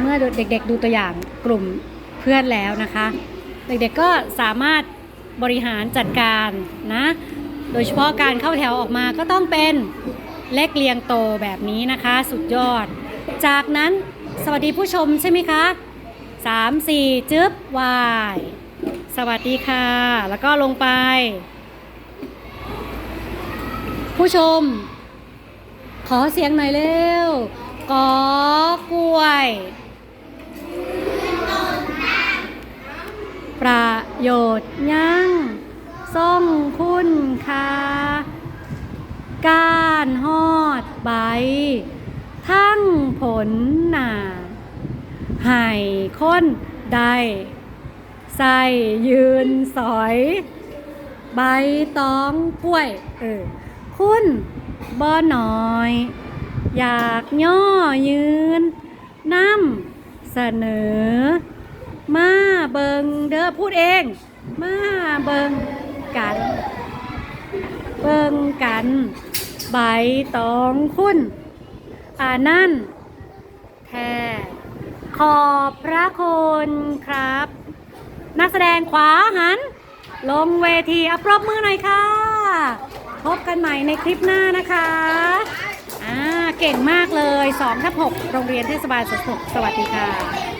เมื่อเด็กๆดูตัวอย่างกลุ่มเพื่อนแล้วนะคะ เด็กๆก็สามารถบริหารจัดการนะ โดยเฉพาะการเข้าแถวออกมาก็ต้องเป็นเลขเรียงโตแบบนี้นะคะ สุดยอด จากนั้นสวัสดีผู้ชมใช่ไหมคะ3 4จึ๊บวายสวัสดีค่ะ แล้วก็ลงไป ผู้ชม ขอเสียงหน่อยเร็วกอกล้วย ประโยชน์ยังส่งคุณค่าก้านหอดใบ ทั้งผลหนาให้คนได้ใส่ยืนสอย ใบตองกล้วย เออ คุณบ่หน่อย อยากย่อยืน เสนอ มาเบิงเด้อพูดเอง มาเบิงกัน เบิงกัน ใบตองคุณอานั่น แท้ขอบพระคุณครับ นักแสดงขวาหัน ลงเวทีอัปรบมือหน่อยค่ะ พบกันใหม่ในคลิปหน้านะคะ อ่าเก่งมากเลย2ทับ6โรงเรียนเทศบาลสุขสวัสดีค่ะ